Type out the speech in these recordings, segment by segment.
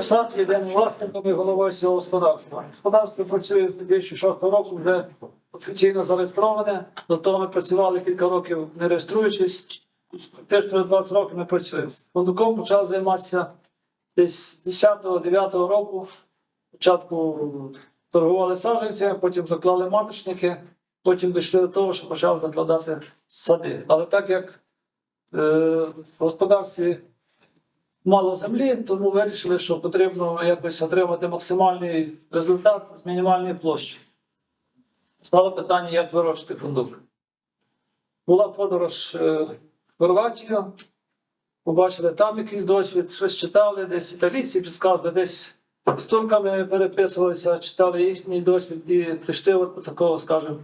Сад є власником і головою цього господарства. Господарство працює з 2006 року, вже офіційно зареєстроване. До того ми працювали кілька років не реєструючись. Теж 20 років ми працюємо. Фундуком почав займатися десь з 10-9 року. Спочатку торгували саджанцями, потім заклали маточники, потім дійшли до того, що почав закладати сади. Але так як е, в господарстві мало землі, тому вирішили, що потрібно якось отримати максимальний результат з мінімальної площі. Стало питання, як вирощувати фундук. Була подорож е, в Хорватію, побачили там якийсь досвід, щось читали, десь італійці підказували, десь з турками переписувалися, читали їхній досвід і прийшли до такого, скажімо,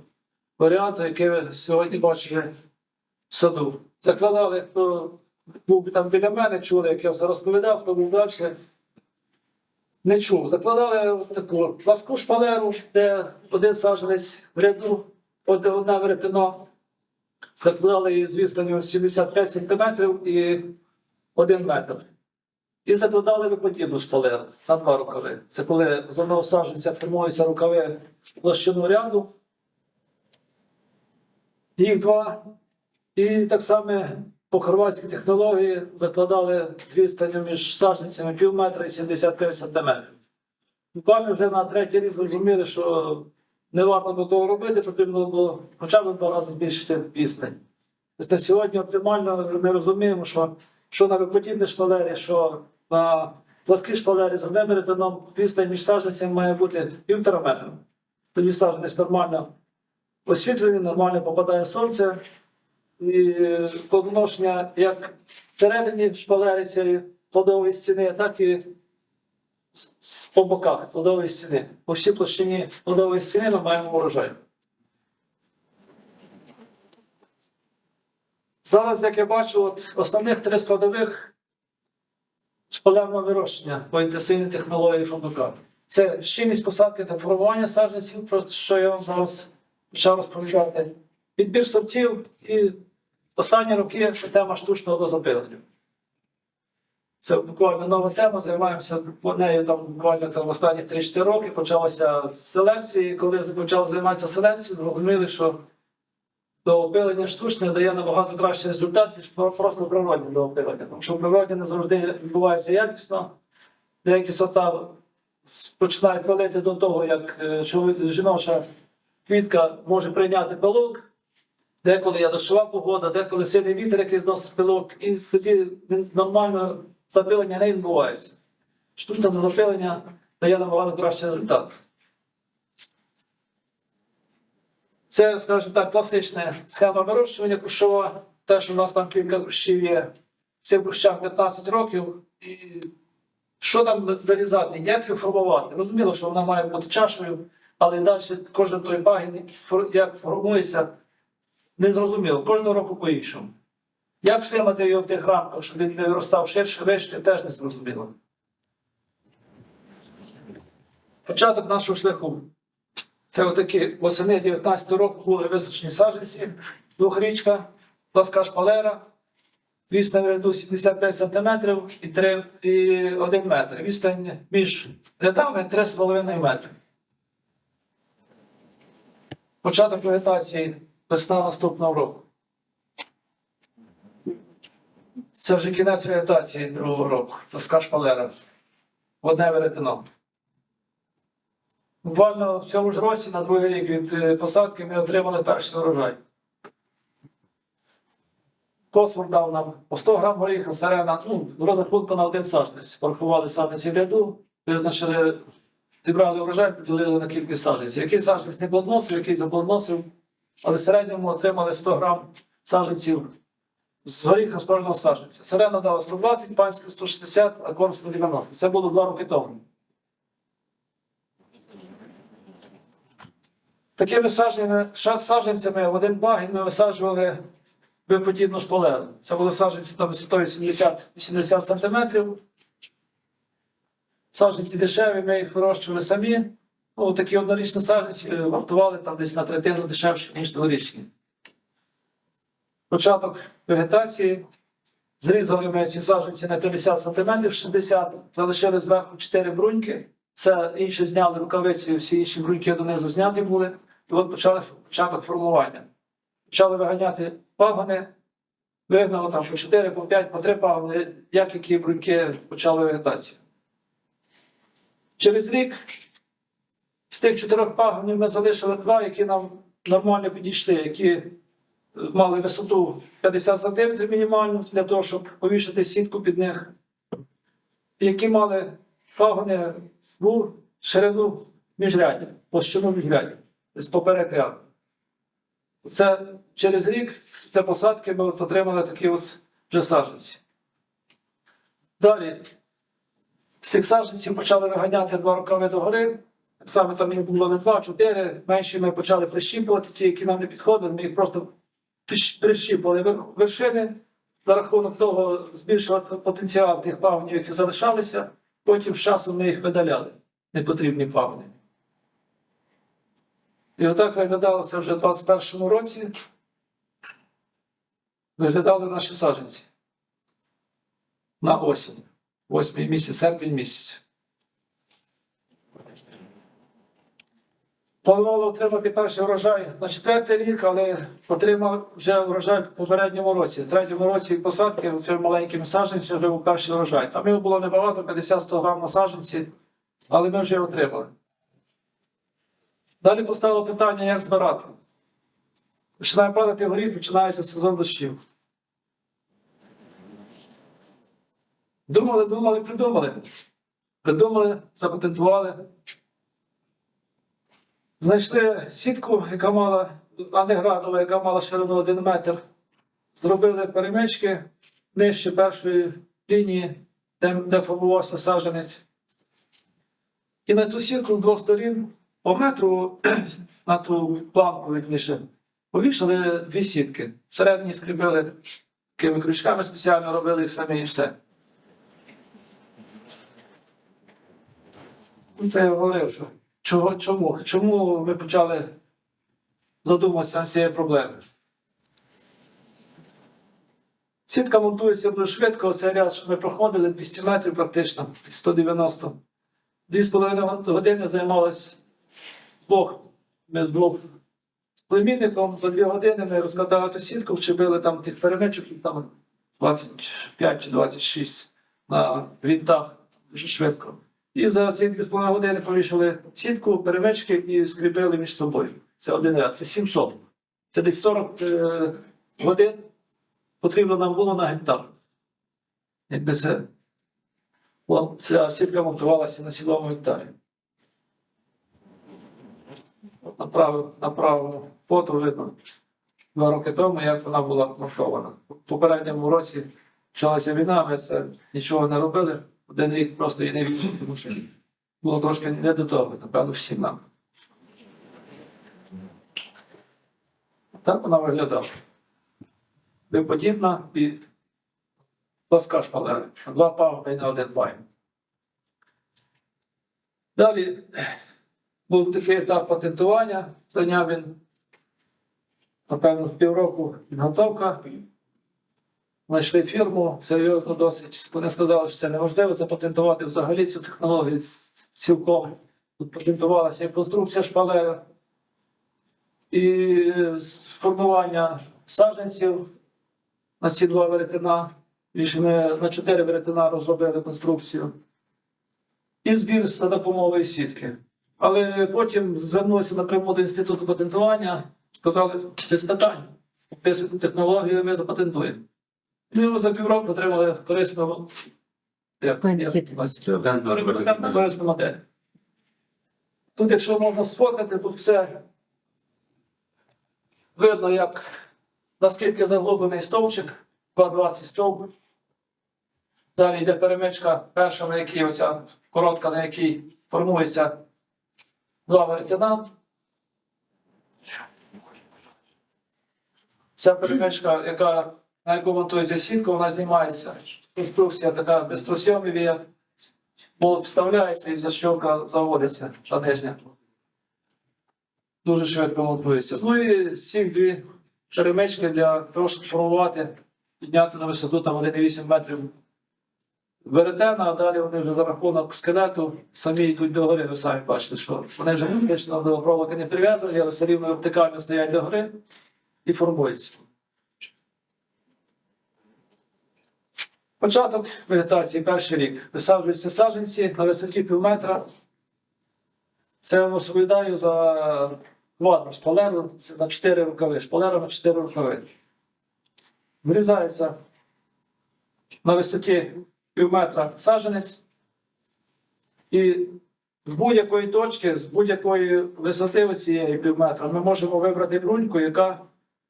варіанту, який ви сьогодні бачили в саду. Закладали, хто був там біля мене, чули, як я все розповідав, хто був далі. Не чув. Закладали таку пласку шпалеру, де один саджанець в ряду, одне веретено. Закладали її з відстанню 75 см і 1 метр. І закладали виподібну шпалеру на два рукави. Це коли з одного саджанця формуються рукави площину ряду. Їх два. І так само по хорватській технології закладали з відстанню між саджанцями пів метра і 75 сантиметрів. Буквально вже на третій рік зрозуміли, що не варто було того робити, потрібно було хоча б два рази збільшити відстань. Тобто на сьогодні оптимально ми розуміємо, що, що на виподібній шпалері, що на пласкій шпалері з одним ретином відстань між саджанцями має бути півтора метра. Тоді саджанець нормально освітлений, нормально попадає сонце, і плодоношення як всередині шпалери цієї плодової стіни, так і по боках плодової стіни. По всій площині плодової стіни ми маємо урожай. Зараз, як я бачу, от основних три складових шпалерного вирощення по інтенсивній технології фундука. Це щільність посадки та формування саджанців, про що я вам зараз почав розповідати. Підбір сортів і останні роки це тема штучного дозапилення. Це буквально нова тема, займаємося нею там буквально там останні 3-4 роки. Почалося з селекції. Коли почали займатися селекцією, зрозуміли, що до опилення штучне дає набагато кращий результат, ніж просто природне до опилення. Тому що природне не завжди відбувається якісно. Деякі сорта починають пилити до того, як е, жіноча квітка може прийняти пилок. Деколи є дощова погода, деколи сильний вітер, який зносить пилок, і тоді нормально запилення не відбувається. Штучне запилення дає набагато кращий результат. Це, скажімо так, класична схема вирощування кущова. Те, що в нас там кілька кущів є, цим кущам 15 років. І що там вирізати, як її формувати? Розуміло, що вона має бути чашею, але далі кожен той пагін, фор- як формується, не зрозуміло. Кожного року по-іншому. Як втримати його в тих рамках, щоб він не виростав ширше, вище, теж не зрозуміло. Початок нашого шляху. Це отакі восени 19 року були височені саджанці, двохрічка, пласка шпалера, відстань ряду 75 см і, 3, і 1 метр. Відстань між рядами 3,5 метри. Початок вегетації весна наступного року. Це вже кінець вегетації другого року. Пласка шпалера. Одне веретено. Буквально в цьому ж році, на другий рік від е, посадки, ми отримали перший урожай. Космор дав нам по 100 грам горіха, сирена, ну, розрахунку на один саджанець. Порахували саджанці в ряду, визначили, зібрали урожай, поділили на кількість саджанців. Який саджанець не плодоносив, який заплодоносив, але в середньому отримали 100 грам саджанців з горіха з кожного саджанця. Сирена дала 120, панська 160, а корм 190. Це було два роки тому. Такими саджанцями, в один багін ми висаджували виподібну шпалеру. Це були саджанці там висотою 70-80 см. Саджанці дешеві, ми їх вирощували самі. Ну, такі однорічні саджанці е, вартували там десь на третину дешевше, ніж дворічні. Початок вегетації. Зрізали ми ці саджанці на 50 см, 60 залишили зверху 4 бруньки. Все інше зняли рукавиці, всі інші бруньки донизу зняті були. І от почали початок формування. Почали виганяти пагони, вигнали там по 4, по 5, по 3 пагони, як які бруньки почали вегетацію. Через рік з тих чотирьох пагонів ми залишили два, які нам нормально підійшли, які мали висоту 50 см мінімальну для того, щоб повішати сітку під них, які мали пагони в ширину міжряддя, площину міжряддя, тобто поперек ряду. Це через рік це посадки ми от отримали такі от вже саджанці. Далі з тих саджанців почали виганяти два рукави догори. Само там їх було не два, а чотири. Менші ми почали прищіпувати, ті, які нам не підходили, ми їх просто прищ- прищіпували вершини. За рахунок того збільшувати потенціал тих пагонів, які залишалися. Потім з часом ми їх видаляли, непотрібні пагони. І отак виглядало це вже в 21-му році. Виглядали наші саджанці на осінь. Восьмий місяць, серпень місяць. Планували отримати перший врожай на четвертий рік, але отримав вже врожай в попередньому році. В третьому році посадки це маленькими саджанцями вже був перший врожай. Там його було небагато, 50-100 грам на саджанці, але ми вже отримали. Далі постало питання, як збирати. Починає падати горі, починається сезон дощів. Думали, думали, придумали. Придумали, запатентували. Знайшли сітку, яка мала антиградова, яка мала ширину 1 метр. Зробили перемички нижче першої лінії, де, де формувався саджанець. І на ту сітку з двох сторін по метру на ту планку вірніше, повішали дві сітки. Всередині скріпили такими крючками спеціально робили їх самі і все. Це я говорив, що чого, чому? Чому ми почали задуматися цією проблемою? Сітка монтується дуже швидко, оцей ряд, що ми проходили 200 метрів практично, 190. Дві з половиною години займалось двох. Ми з з племінником за дві години ми розкладали ту сітку, вчепили там тих перемичок, там 25 чи 26 на вінтах дуже швидко. І за ці дві з половиною години повішали сітку, перемички і скріпили між собою. Це один ряд, це 700. Це десь 40 е, годин потрібно нам було на гектар. Якби це О, ця сітка монтувалася на цілому гектарі. От направив фото видно два роки тому, як вона була монтована. В попередньому році почалася війна, ми це нічого не робили. Один рік просто і не війни, тому що було трошки не до того, напевно, всім нам. Так вона виглядала. Виподібна і пласка шпалера. Два пагони на один пай. Далі був такий етап патентування. Зайняв він, напевно, півроку підготовка. Знайшли фірму серйозно досить. Вони сказали, що це неможливо запатентувати взагалі цю технологію цілком. Тут патентувалася і конструкція шпалера, і формування саджанців на ці два веретена. Більше ми на чотири веретена розробили конструкцію. І збір за допомогою сітки. Але потім звернулися напряму до інституту патентування, сказали, без питань. Підписуйте технологію, ми запатентуємо. І ми за півроку отримали корисну корисну модель. Тут, якщо можна сфоткати, тут все видно, як наскільки заглублений стовпчик, 2,20 стовп. Далі йде перемичка перша, на якій оця коротка, на якій формується два веретена. Ця перемичка, яка, на яку монтується сітка, вона знімається. Конструкція така безтросйомів є. Молот вставляється і защілка заводиться та нижня. Дуже швидко монтується. Ну і ці дві перемички для того, щоб формувати підняти на висоту там 1,8 метрів веретена, а далі вони вже за рахунок скелету самі йдуть до гори, ви самі бачите, що вони вже фактично до проволоки не прив'язані, але все рівно вертикально стоять до гори і формуються. Початок вегетації перший рік. Висаджуються саджанці на висоті пів метра. Це розповідаю за квадру шпалеру, це на 4 рукави. Шпалера на 4 рукави. Врізається на висоті пів метра саджанець. І з будь-якої точки, з будь-якої висоти цієї пів метра ми можемо вибрати бруньку, яка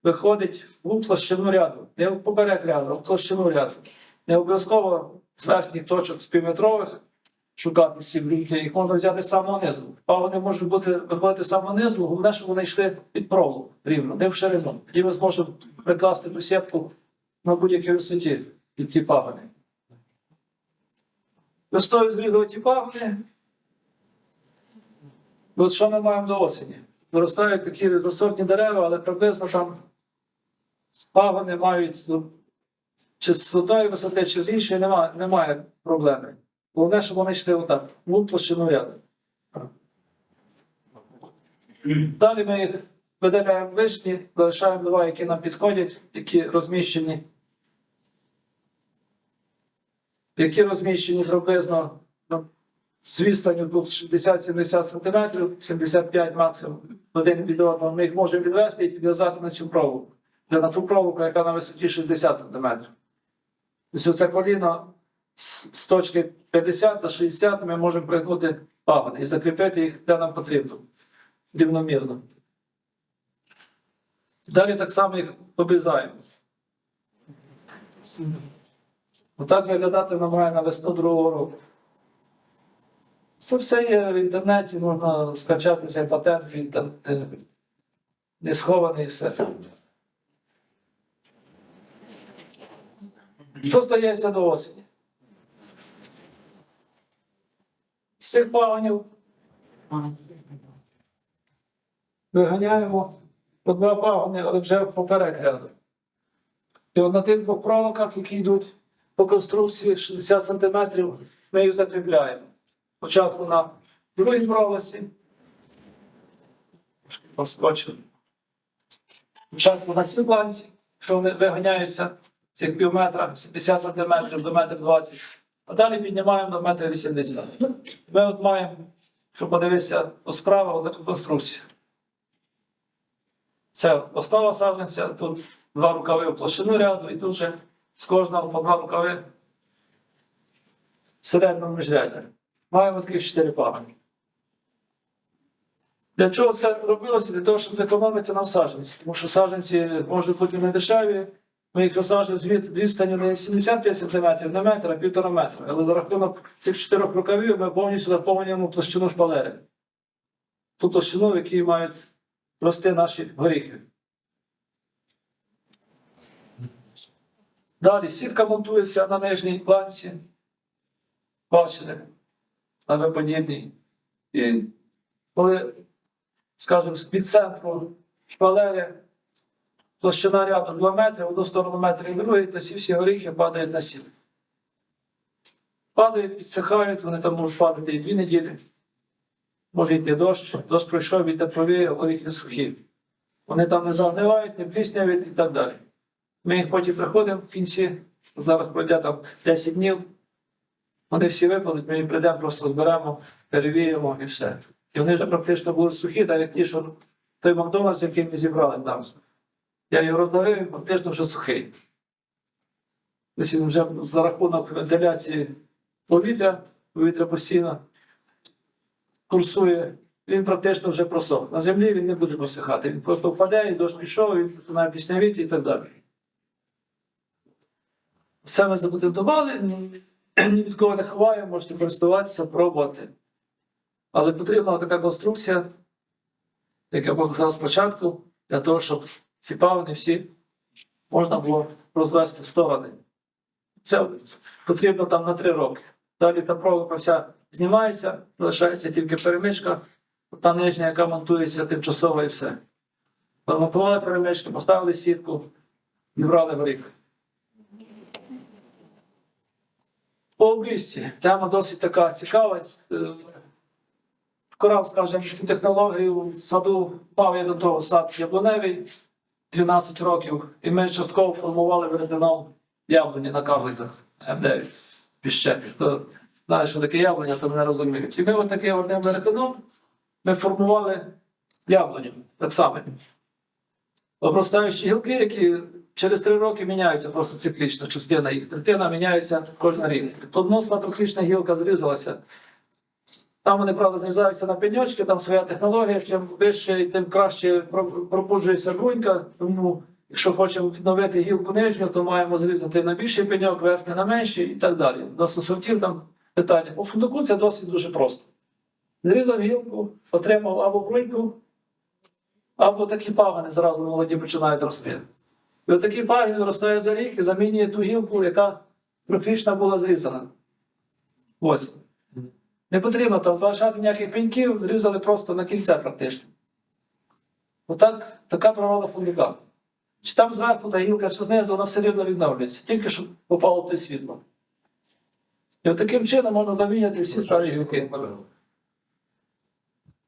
виходить у площину ряду. Не в поперек ряду, а в площину ряду. Не обов'язково з верхніх точок з півметрових шукати всі бруньки, їх можна взяти з самого низу. А вони можуть бути виходити з самого низу, головне, щоб вони йшли під проволоку рівно, не в ширину. Тоді ми зможемо прикласти ту сітку на будь-якій висоті під ті пагони. Весною зрізали ті пагони. От що ми маємо до осені? Виростають такі різносортні дерева, але приблизно там пагони мають ну, чи з одної висоти, чи з іншої немає, немає проблеми. Головне, щоб вони йшли отак, в площину ряду. Далі ми їх видаляємо вишні, залишаємо два, які нам підходять, які розміщені. Які розміщені приблизно ну, з відстанню тут 60-70 см, 75 максимум один від одного. Ми їх можемо відвести і підв'язати на цю проволоку. Вже на ту проволоку, яка на висоті 60 см. Тобто це коліно з точки 50 до 60 ми можемо пригнути пагони і закріпити їх, де нам потрібно, рівномірно. Далі так само їх обрізаємо. Отак виглядати має на весну другого року. Це все є в інтернеті, можна скачати цей патент, він там е, не схований все. Що стається до осені? З цих пагонів виганяємо по два пагони, але вже поперек ряду. І от на тих двох проволоках, які йдуть по конструкції 60 см, ми їх закріпляємо. Спочатку на другій проволоці. Спочатку на цій планці, що вони виганяються цих пів метра, 70 см до метр 20 а далі піднімаємо до метра 80. Ми от маємо, щоб подивитися справа таку конструкцію. Це основа саджанця, тут два рукави в площину ряду, і тут вже з кожного по два рукави середньому міжряддя. Маємо таких чотири пагони. Для чого це робилося? Для того, щоб зекономити нам саджанці. Тому що саджанці можуть бути не дешеві. Ми їх розсаджуємо з від відстані не 75 см на метр, а півтора метра. Але за рахунок цих чотирьох рукавів ми повністю заповнюємо площину шпалери. Ту площину, в якій мають рости наші горіхи. Далі сітка монтується на нижній планці. Бачили, на виподібній. І коли, скажімо, від центру шпалери площина ряду 2 метри, в одну сторону метр і другий, то всі всі горіхи падають на сіл. Падають, підсихають, вони там можуть падати і дві неділі. Може йти дощ, дощ пройшов, і теплові, горіхи сухі. Вони там не загнивають, не пліснявють і так далі. Ми їх потім приходимо в кінці, зараз пройде там 10 днів. Вони всі випадуть, ми їх прийдемо, просто зберемо, перевіємо і все. І вони вже практично будуть сухі, так як ті, що той Макдональдс, який ми зібрали там. Я його він фактично вже сухий. Тобто він вже за рахунок вентиляції повітря, повітря постійно курсує, він практично вже просох. На землі він не буде просихати. Він просто впаде, і дощ пішов, він починає піснявіти і так далі. Все ми запатентували, ні від кого не ховаю, можете користуватися, пробувати. Але потрібна така конструкція, як я показав спочатку, для того, щоб ці пагони всі можна було розвести в сторони. Це потрібно там на три роки. Далі та проволока вся знімається, залишається тільки перемичка, та нижня, яка монтується тимчасово і все. Монтували перемичку, поставили сітку і брали горіх. По обрізці. Тема досить така цікава. Е, Вкрав, скажімо, технологію в саду мав я до того сад яблуневий 12 років, і ми частково формували веретеном яблуні на карликах М9 піщепі. Хто знає, що таке яблуня, то мене розуміють. І ми отаким одним веретеном ми формували яблуню так само. Обростаючі гілки, які через три роки міняються просто циклічно, частина їх. Третина міняється кожен рік. Плодоносна трохрічна гілка зрізалася. Там вони, правда, зрізаються на пеньочки, там своя технологія. Чим вище, тим краще про- пробуджується брунька. Тому, якщо хочемо відновити гілку нижню, то маємо зрізати на більший пеньок, верхній на менший і так далі. До сортів там питання. По фундуку це досить дуже просто. Зрізав гілку, отримав або бруньку, або такі пагани зразу молоді починають рости. І отакий пагін виростає за рік і замінює ту гілку, яка практично була зрізана. Ось. Не потрібно там залишати ніяких пеньків, зрізали просто на кільце практично. Отак, така природа фундука. Чи там зверху та гілка, чи знизу, вона все рівно відновлюється, тільки щоб попало те світло. І от таким чином можна заміняти всі старі гілки.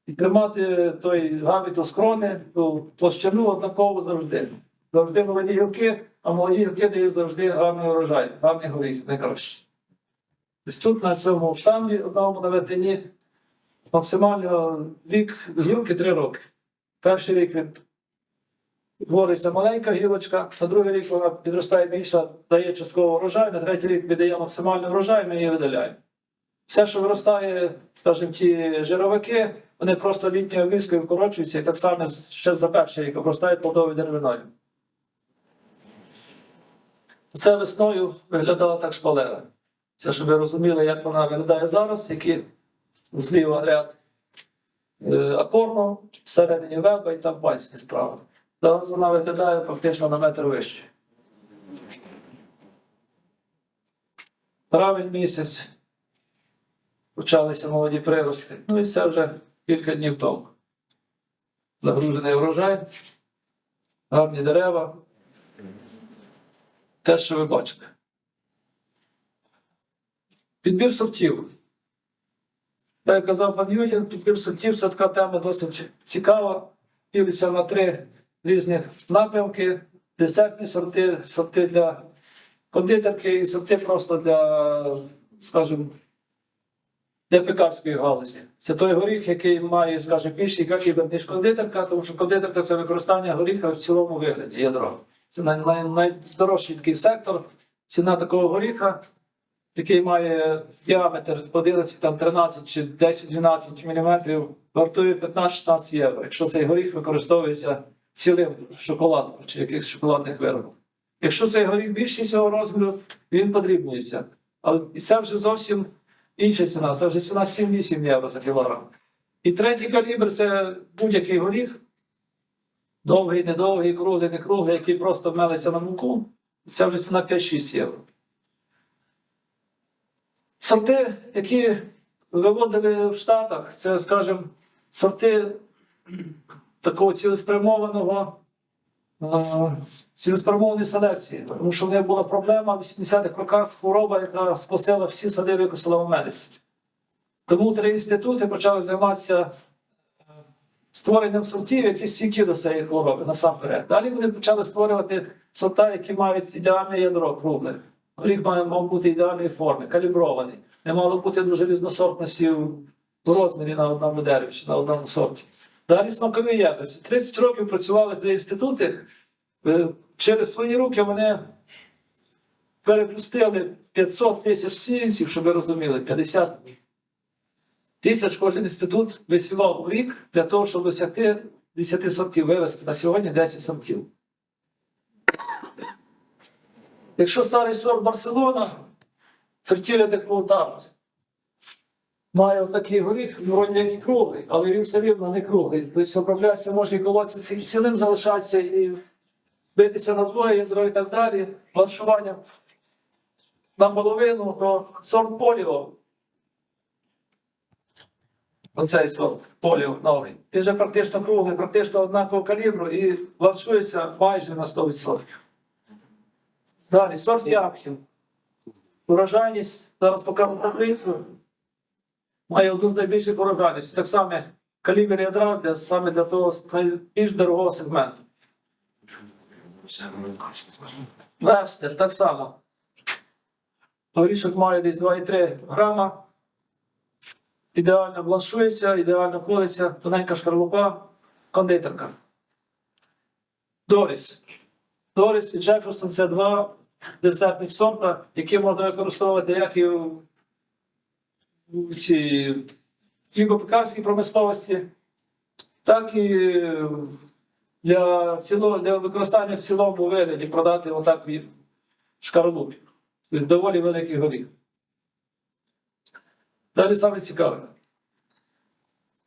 І тримати той габітус крони, ту площину однаково завжди. Завжди молоді гілки, а молоді гілки дають завжди гарний урожай, гарний горіх, найкраще. Ось тут на цьому штамбі одному на ветені максимально вік гілки 3 роки. Перший рік від твориться маленька гілочка, на другий рік вона підростає більша, дає частково врожай, на третій рік віддає максимальний врожай, ми її видаляємо. Все, що виростає, скажімо, ті жировики, вони просто літньою обрізкою вкорочуються і так само ще за перший рік обростають плодовою деревиною. Це весною виглядала так шпалера. Це щоб ви розуміли, як вона виглядає зараз, які зліва ряд е, акорну, всередині веба і там панські справи. Зараз вона виглядає фактично на метр вище. Травень місяць почалися молоді прирости. Ну і це вже кілька днів тому. Загружений врожай, гарні дерева. Те, що ви бачите. Підбір сортів. Як казав пан Юдін, підбір сортів це така тема досить цікава. Ділиться на три різних напрямки: десертні сорти, сорти для кондитерки і сорти просто для, скажімо, для пекарської галузі. Це той горіх, який має, скажімо, більший калібр, ніж кондитерка, тому що кондитерка це використання горіха в цілому вигляді ядро. Це най, най, найдорожчий такий сектор. Ціна такого горіха який має діаметр 11, там 13 чи 10-12 мм, вартує 15-16 євро, якщо цей горіх використовується цілим шоколадом чи якихось шоколадних виробів. Якщо цей горіх більший цього розміру, він подрібнюється. Але це вже зовсім інша ціна, це вже ціна 7-8 євро за кілограм. І третій калібр це будь-який горіх, довгий, недовгий, круглий, не круглий, який просто мелиться на муку. Це вже ціна 5-6 євро. Сорти, які виводили в Штатах, це, скажімо, сорти такого цілеспрямованого, е, цілеспрямованої селекції. Тому що в них була проблема в 80-х роках хвороба, яка спасила всі сади викосила в Америці. Тому три інститути почали займатися е, створенням сортів, які стійкі до цієї хвороби насамперед. Далі вони почали створювати сорта, які мають ідеальне ядро кругле. Має мав бути ідеальної форми, калібрований. Не мало бути дуже різносортності в розмірі на одному дереві чи на одному сорті. Далі смакові якості. 30 років працювали три інститути. Е, Через свої руки вони перепустили 500 тисяч сіянців, щоб ви розуміли, 50 тисяч кожен інститут висівав у рік для того, щоб досягти 10 сортів вивести на сьогодні 10 сортів. Якщо старий сорт Барселона, фертіля де Квотарт, має такий горіх, вроді як і круглий, але він все рівно не круглий. Тобто обробляється, може і колотися ці- цілим залишатися, і битися на двоє ядро і так далі. Бланшування на половину, то сорт поліо. Оцей сорт поліо новий. Він вже практично круглий, практично однакового калібру і бланшується майже на 100%. Далі, сорт Япхін. Урожайність, зараз покажу таблицю, має одну з найбільших урожайностей. Так само калібр ядра для, саме для того найбільш дорогого сегменту. Вебстер так само. Горішок має десь 2,3 грама. Ідеально бланшується, ідеально колиться, тоненька шкарлупа, кондитерка. Доріс. Доріс і Джеферсон це два десертних сорта, які можна використовувати як і в цій хлібопекарській промисловості, так і для, ціло, для використання в цілому вигляді продати отак від шкарлупі. Доволі великий горіх. Далі саме цікаве.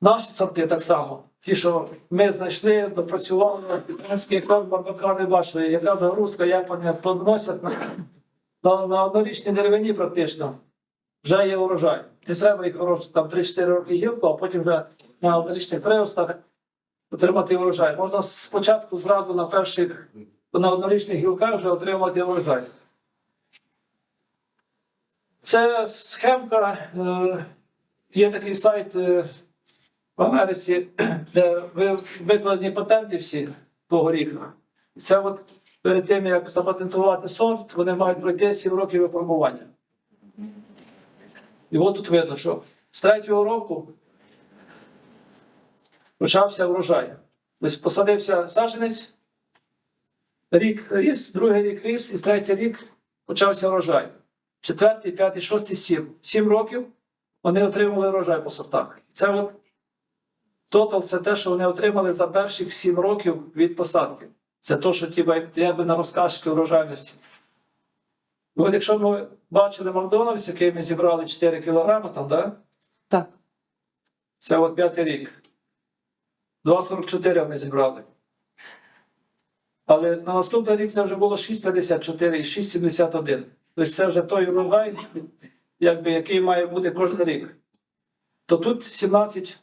Наші сорти так само. Ті, що ми знайшли, допрацювали, український екран барбака не бачили, яка загрузка, як вони подносять на, на, на однорічній деревині практично. Вже є урожай. Не треба їх хорош, там 3-4 роки гілку, а потім вже на однорічних приростах отримати урожай. Можна спочатку зразу на перших на однорічних гілках вже отримати урожай. Це схемка. е, Є такий сайт е, в Америці, де викладені патенти всі по горіхах. Це от перед тим, як запатентувати сорт, вони мають пройти 7 років випробування. І от тут видно, що з третього року почався врожай. Тобто посадився саджанець, рік ріс, другий рік ріс, і третій рік почався врожай. Четвертий, п'ятий, шостий, сім. Сім років вони отримали врожай по сортах. Це от тотал це те, що вони отримали за перших сім років від посадки. Це то, що ті якби на розкажки врожайності. І От якщо ми бачили Макдональдс, який ми зібрали 4 кілограми, там, да? Так. це от п'ятий рік. 2,44 ми зібрали. Але на наступний рік це вже було 6,54 і 6,71. Тобто це вже той урожай, якби, який має бути кожен рік. То тут 17 в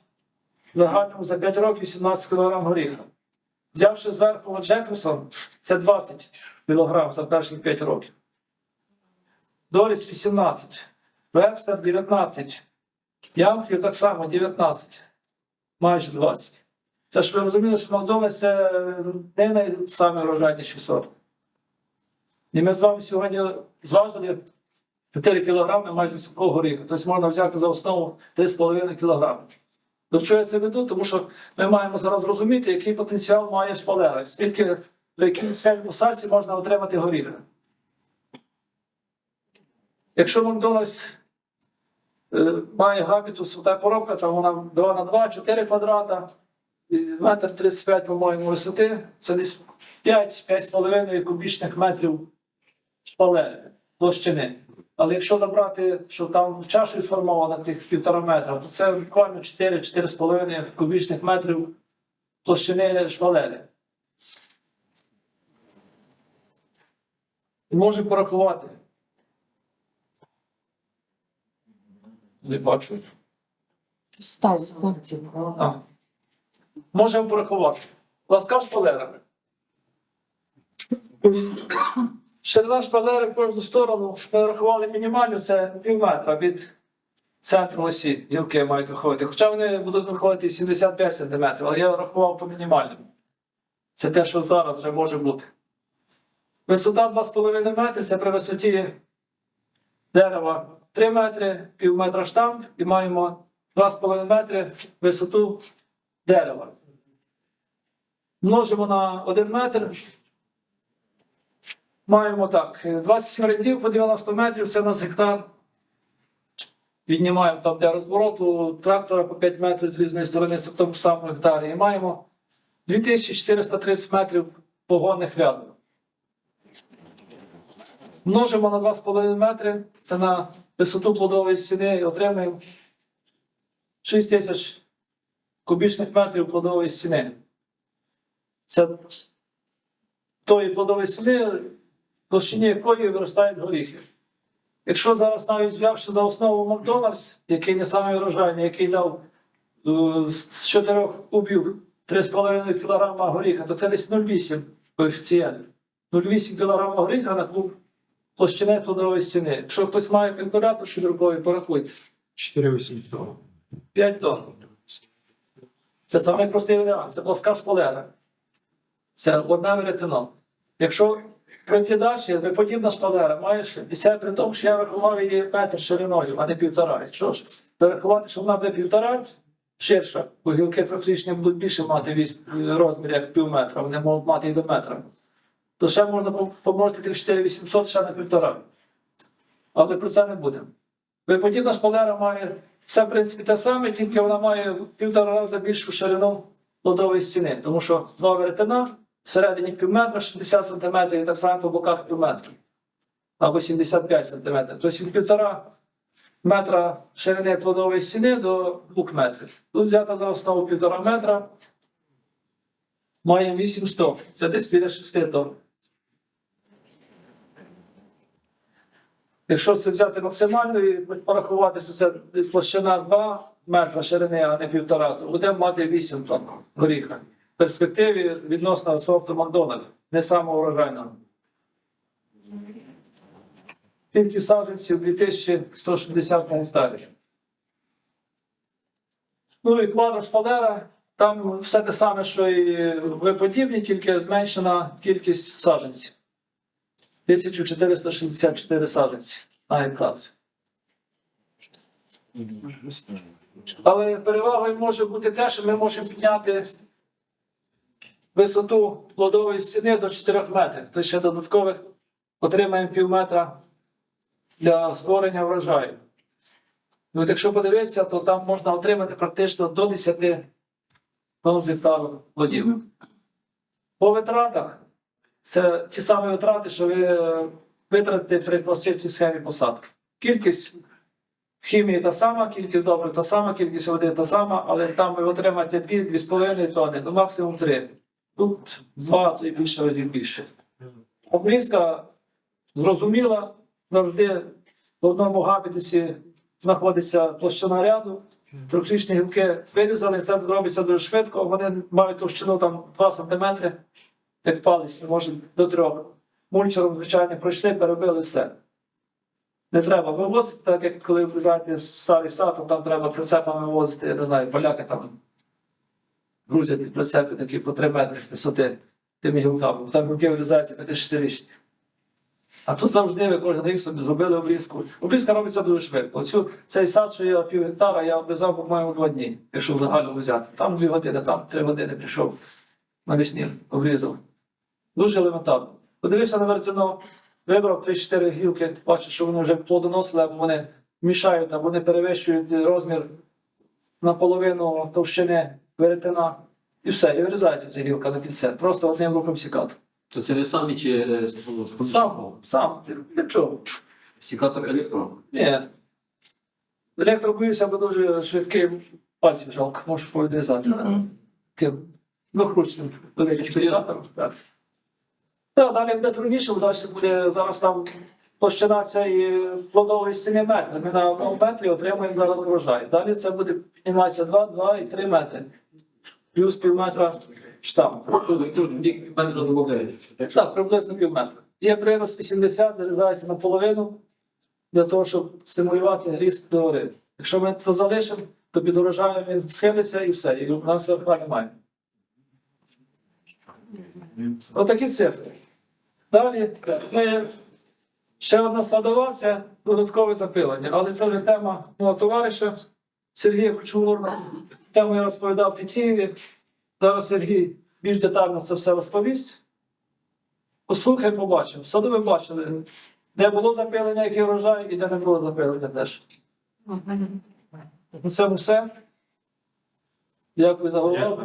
загальному за 5 років 17 кг горіха. Взявши зверху Джеферсон, це 20 кг за перші 5 років. Доріс 18, Вебстер 19, Янків так само 19, майже 20. Це ж ви розуміли, що Макдональдс це не найсаме врожайніший сорт. І ми з вами сьогодні зважили 4 кг майже сухого горіха. Тобто можна взяти за основу 3,5 кг. До чого я це веду? Тому що ми маємо зараз розуміти, який потенціал має шпалера, скільки при якій цельній посадці можна отримати горіха. Якщо Макдональдс е, має габітус, ота коробка, там вона 2 на 2, 4 квадрата, метр 35, по-моєму, висоти, це десь 5-5,5 кубічних метрів шпалери, площини. Але якщо забрати, що там чашею сформована тих півтора метра, то це буквально 4-4,5 кубічних метрів площини шпалери. І можемо порахувати. Не бачу. Став хлопці. А. Можемо порахувати. Ласкав шпалерами. Ширина шпалери в кожну сторону ми рахували мінімально, це пів метра від центру осі гілки мають виходити. Хоча вони будуть виходити 75 см, але я рахував по мінімальному. Це те, що зараз вже може бути. Висота 2,5 метри це при висоті дерева 3 метри, пів метра штамп і маємо 2,5 метри висоту дерева. Множимо на 1 метр. Маємо так, 27 рядів по 90 метрів, це на гектар. Віднімаємо там для розвороту трактора по 5 метрів з різної сторони, це в тому ж самому гектарі. І маємо 2430 метрів погонних рядів. Множимо на 2,5 метри, це на висоту плодової стіни і отримаємо 6 тисяч кубічних метрів плодової стіни. Це тої плодової стіни, площині якої виростають горіхи. Якщо зараз навіть взявши за основу Макдональдс, який не самий урожайний, який дав е, з 4 кубів 3,5 кг горіха, то це десь 0,8 коефіцієнт. 0,8 кг горіха на куб площини плодової стіни. Якщо хтось має калькулятор широковий, порахуйте. 4800. 5 тонн. Це самий простий варіант, це плоска шпалера. Це одне веретено. Якщо пройти далі, виподібна шпалера має 60, при тому, що я врахував її метр шириною, а не півтора. Якщо ж зарахувати, що вона буде півтора, ширша, бо гілки трьохрічні будуть більше мати вісь, розмір, як пів метра, вони можуть мати і до метра. То ще можна пом- помножити тих 4800 ще на півтора. Але про це не будемо. Виподібна шпалера має все, в принципі, те саме, тільки вона має півтора рази більшу ширину плодової стіни, тому що два веретена всередині пів метра, 60 см, і так само по боках пів метра. Або 75 см. Тобто від півтора метра ширини плодової стіни до 2 метрів. Тут взята за основу півтора метра. Має 800. Це десь біля 6 тонн. Якщо це взяти максимально і порахувати, що це площина 2 метра ширини, а не півтора, то будемо мати 8 тонн горіха. В перспективі відносно сорту Макдональд, не самого урожайного. Кількість саджанців 2160 на гектарі. Ну і квадро шпалера, там все те саме, що і виподібні, тільки зменшена кількість саджанців. 1464 саджанці на гектар. Але перевагою може бути те, що ми можемо підняти висоту плодової стіни до 4 метрів. Тобто ще додаткових отримаємо пів метра для створення врожаю. От якщо подивитися, то там можна отримати практично до 10 тонн плодів. По витратах це ті самі витрати, що ви е, витратите при класичній схемі посадки. Кількість хімії та сама, кількість добрив та сама, кількість води та сама, але там ви отримаєте 2-2,5 тонни, ну максимум 3. Тут 2 то і більше разів більше. Обрізка зрозуміла, завжди в одному габітусі знаходиться площина ряду. Трьохрічні гілки вирізали, це робиться дуже швидко. Вони мають товщину там 2 см, як палець, може до трьох. Мульчером, звичайно, пройшли, перебили все. Не треба вивозити, так як коли вибираєте старий сад, там треба прицепами вивозити, я не знаю, поляки там грузять ті прицепи такі по 3 метри висоти тими гілками, там гілки вирізаються 5-4 А тут завжди ви кожен рік собі зробили обрізку. Обрізка робиться дуже швидко. Оцю, цей сад, що є пів гектара, я обрізав, по-моєму, два дні, якщо загально взяти. Там дві години, там три години прийшов навесні, обрізав. Дуже елементарно. Подивився на вертино, вибрав 3-4 гілки, бачу, що вони вже плодоносили, або вони мішають, або вони перевищують розмір наполовину товщини веретена. І все, і вирізається ця гілка на кільце. Просто одним рухом сікати. То це ви самі чи е, Сам, сам. Для чого? Сікатор електро? Ні. Електрокуївся, бо дуже швидкий пальців жалко, можеш повідрізати. Мгм. Таким двохручним великим Так. Так, далі буде трудніше, далі буде зараз там площина цієї плодової стіни метр. Ми на одному метрі отримуємо зараз врожай. Далі це буде підніматися 2, 2 і 3 метри. Плюс пів метра штам. Так, приблизно пів метра. Є прирост 80, вирізається наполовину для того, щоб стимулювати ріст до гори. Якщо ми це залишимо, то під урожаєм він схилиться і все, і у нас верха немає. Отакі цифри. Далі ми, ще одна складова це додаткове запилення. Але це вже тема мого товариша Сергія Кучугорна. Тему я розповідав в Тетіїві. Зараз Сергій більш детально це все розповість. Послухай, побачимо. Саду ви бачили, де було запилення, який врожай, і де не було запилення теж. На цьому все. Дякую за увагу.